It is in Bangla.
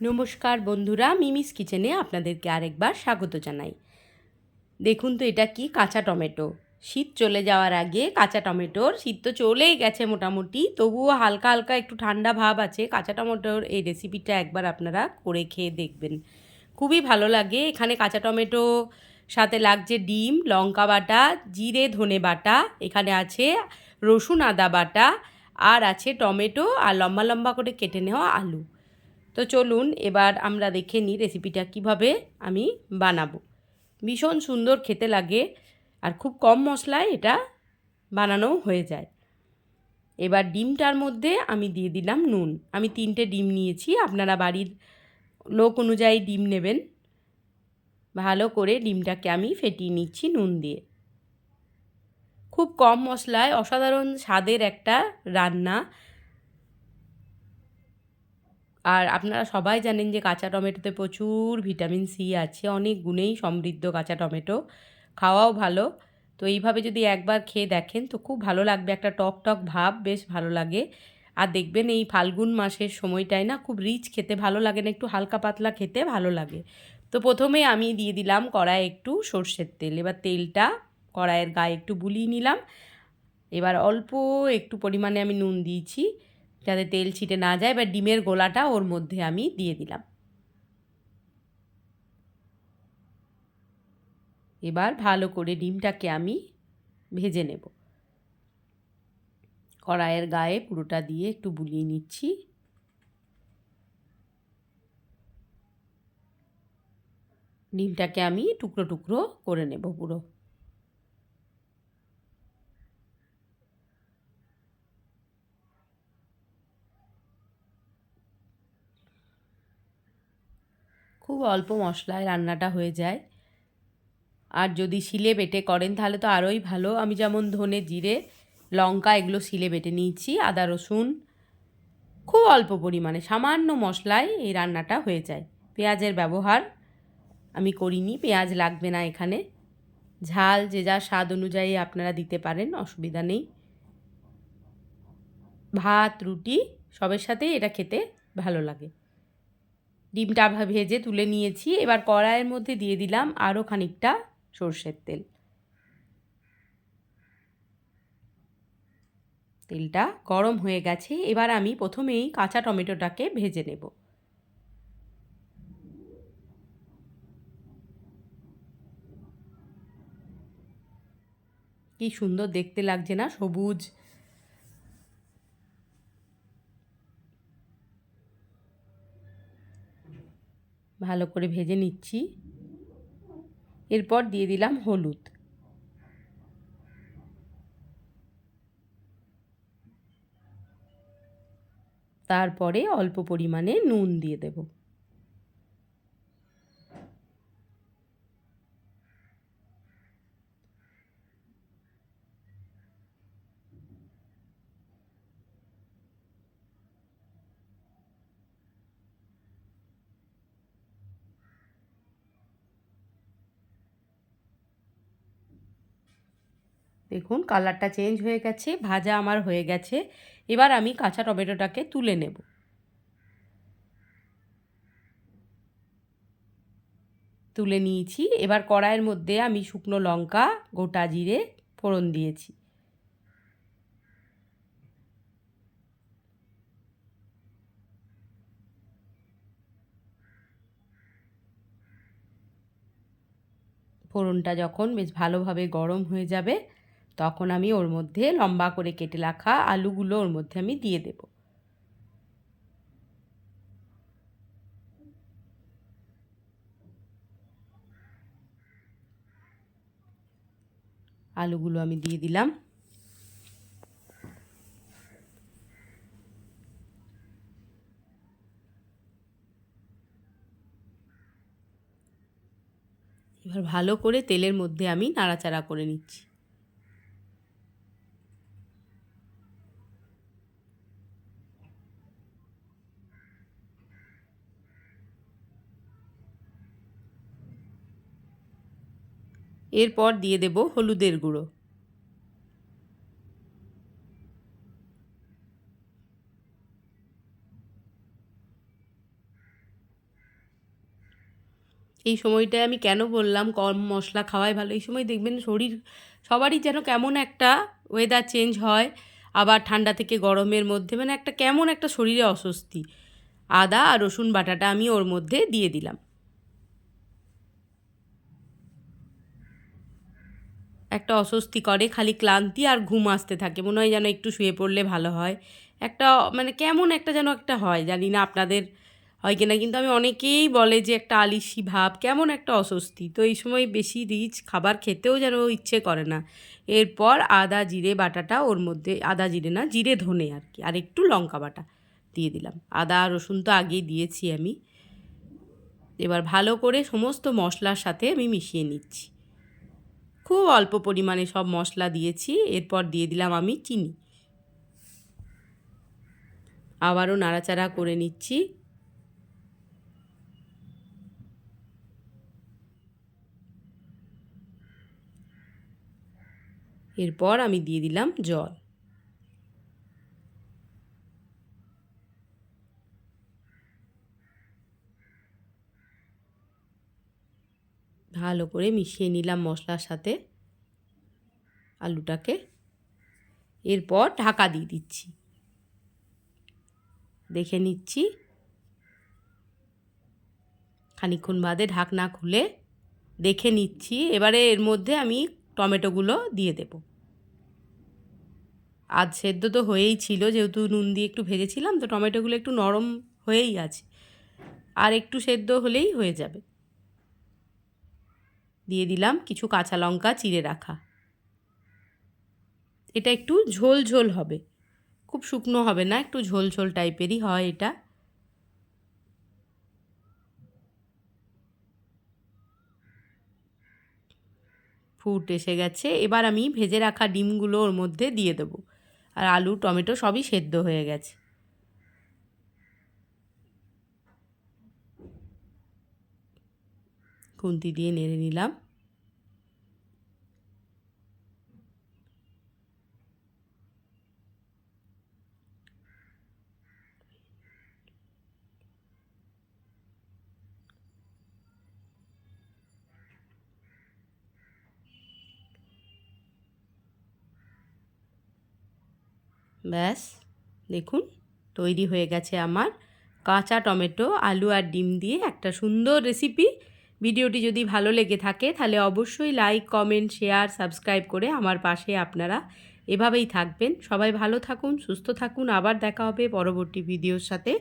নমস্কার বন্ধুরা, মিমিস কিচেনে আপনাদেরকে আরেকবার স্বাগত জানাই। দেখুন তো এটা কি কাঁচা টমেটো। শীত চলে যাওয়ার আগে কাঁচা টমেটোর শীত তো চলেই গেছে মোটামুটি, তবুও হালকা হালকা একটু ঠান্ডা ভাব আছে। কাঁচা টমেটোর এই রেসিপিটা একবার আপনারা করে খেয়ে দেখবেন। খুবই ভালো লাগে। এখানে কাঁচা টমেটো, সাথে লাগছে ডিম, লঙ্কা বাটা, জিরে, ধনে বাটা, এখানে আছে রসুন, আদা বাটা, আর আছে টমেটো, আর লম্বা লম্বা করে কেটে নেওয়া আলু। তো চলুন এবার আমরা দেখে নিই রেসিপিটা কীভাবে আমি বানাবো। ভীষণ সুন্দর খেতে লাগে আর খুব কম মশলায় এটা বানানো হয়ে যায়। এবার ডিমটার মধ্যে আমি দিয়ে দিলাম নুন। আমি তিনটে ডিম নিয়েছি, আপনারা বাড়ির লোক অনুযায়ী ডিম নেবেন। ভালো করে ডিমটাকে আমি ফেটিয়ে নিচ্ছি নুন দিয়ে। খুব কম মশলায় অসাধারণ স্বাদের একটা রান্না। আর আপনারা সবাই জানেন যে কাঁচা টমেটোতে প্রচুর ভিটামিন সি আছে, অনেক গুণেই সমৃদ্ধ কাঁচা টমেটো। খাওয়াও ভালো। তো এইভাবে যদি একবার খেয়ে দেখেন তো খুব ভালো লাগবে, একটা টক টক ভাব বেশ ভালো লাগে। আর দেখবেন এই ফাল্গুন মাসের সময়টায় না খুব রিচ খেতে ভালো লাগে না, একটু হালকা পাতলা খেতে ভালো লাগে। তো প্রথমে আমি দিয়ে দিলাম কড়াই একটু সর্ষের তেল, এবার তেলটা কড়াইয়ের গায়ে একটু বুলিয়ে নিলাম। এবার অল্প একটু পরিমাণে আমি নুন দিয়েছি। যাতে তেল ছিটে না যায় এবার ডিমের গোলাটা ওর মধ্যে আমি দিয়ে দিলাম। এবার ভালো করে ডিমটাকে আমি ভেজে নেব। কড়াইয়ের গায়ে পুরোটা দিয়ে একটু বুলিয়ে নিচ্ছি। ডিমটাকে আমি টুকরো টুকরো করে নেব পুরো। খুব অল্প মশলায় রান্নাটা হয়ে যায়। আর যদি শিলে বেটে করেন তাহলে তো আরোই ভালো। আমি যেমন ধনে জিরে, লঙ্কা এগুলো শিলে বেটে নিয়েছি, আদা, রসুন। খুব অল্প পরিমাণে, সামান্য মশলায় এই রান্নাটা হয়ে যায়। পেঁয়াজের ব্যবহার আমি করিনি, পেঁয়াজ লাগবে না এখানে। ঝাল যে যা স্বাদ অনুযায়ী আপনারা দিতে পারেন, অসুবিধা নেই। ভাত, রুটি, সবের সাথেই এটা খেতে ভালো লাগে। ডিমটা ভেজে তুলে নিয়েছি। এবার কড়াইয়ের মধ্যে দিয়ে দিলাম আরও খানিকটা সর্ষের তেল। তেলটা গরম হয়ে গেছে। এবার আমি প্রথমেই কাঁচা টমেটোটাকে ভেজে নেব। কি সুন্দর দেখতে লাগছে না? সবুজ ভালো করে ভেজে নিচ্ছি। এরপর দিয়ে দিলাম হলুদ। তারপরে অল্প পরিমাণে নুন দিয়ে দেব। দেখুন, কালারটা চেঞ্জ হয়ে গেছে, ভাজা আমার হয়ে গেছে। এবার আমি কাঁচা টমেটোটাকে তুলে নেব। তুলে নিয়েছি। এবার কড়াইয়ের মধ্যে আমি শুকনো লঙ্কা, গোটা জিরে, ফোড়ন দিয়েছি। ফোড়নটা যখন বেশ ভালোভাবে গরম হয়ে যাবে তখন আমি ওর মধ্যে লম্বা করে কেটে রাখা আলুগুলো ওর মধ্যে আমি দিয়ে দেব। আলুগুলো আমি দিয়ে দিলাম। এবার ভালো করে তেলের মধ্যে আমি নাড়াচাড়া করে নিচ্ছি। এরপর দিয়ে দেব হলুদের গুঁড়ো। এই সময়টায় আমি কেন বললাম কম মশলা খাওয়াই ভালো? এই সময় দেখবেন শরীর সবারই যেন কেমন একটা ওয়েদার চেঞ্জ হয়, আবার ঠান্ডা থেকে গরমের মধ্যে মানে একটা কেমন একটা শরীরে অস্বস্তি। আদা আর রসুন বাটাটা আমি ওর মধ্যে দিয়ে দিলাম। একটা অস্বস্তি করে, খালি ক্লান্তি আর ঘুম আসতে থাকে। মনে হয় যেন একটু শুয়ে পড়লে ভালো হয়। একটা মানে কেমন একটা যেন একটা হয়, জানি না আপনাদের হয় কিনা, কিন্তু আমি অনেকেই বলে যে একটা আলিশি ভাব, কেমন একটা অস্বস্তি। তো এই সময় বেশি রিচ খাবার খেতেও যেন ইচ্ছে করে না। এরপর আদা, জিরে, বাটাটা ওর মধ্যে, আদা, জিরে না, জিরে ধনে আর কি, আর একটু লঙ্কা বাটা দিয়ে দিলাম। আদা রসুন তো আগেই দিয়েছি আমি। এবার ভালো করে সমস্ত মশলার সাথে আমি মিশিয়ে নিচ্ছি। খুব অল্প পরিমাণে সব মশলা দিয়েছি, এরপর দিয়ে দিলাম আমি চিনি। আবারও নাড়াচাড়া করে নিচ্ছি। এরপর আমি দিয়ে দিলাম জল। ভালো করে মিশিয়ে নিলাম মশলার সাথে আলুটাকে। এরপর ঢাকা দিয়ে দিচ্ছি। দেখে নিচ্ছি। খানিক্ষণ বাদে ঢাকনা খুলে দেখে নিচ্ছি। এবারে এর মধ্যে আমি টমেটোগুলো দিয়ে দেব। আজ সেদ্ধ তো হয়েই ছিল, যেহেতু নুন দিয়ে একটু ভেজেছিলাম, তো টমেটোগুলো একটু নরম হয়েই আছে। আর একটু সেদ্ধ হলেই হয়ে যাবে। দিয়ে দিলাম কিছু কাঁচা লঙ্কা চিড়ে রাখা। এটা একটু ঝোল ঝোল হবে। খুব শুকনো হবে না, একটু ঝোল ঝোল টাইপেরই হয় এটা। ফুট এসে গেছে, এবার আমি ভেজে রাখা ডিমগুলো ওর মধ্যে দিয়ে দেবো। আর আলু, টমেটো সবই সেদ্ধ হয়ে গেছে। খুন্তি দিয়ে নেড়ে নিলাম। ব্যাস, দেখুন, তৈরি হয়ে গেছে আমার কাঁচা টমেটো, আলু আর ডিম দিয়ে একটা সুন্দর রেসিপি ভিডিওটি যদি ভালো লেগে থাকে, তাহলে অবশ্যই লাইক কমেন্ট শেয়ার সাবস্ক্রাইব করে আমার পাশে আপনারা এভাবেই থাকবেন। সবাই ভালো থাকুন, সুস্থ থাকুন। আবার দেখা হবে পরবর্তী ভিডিওর সাথে।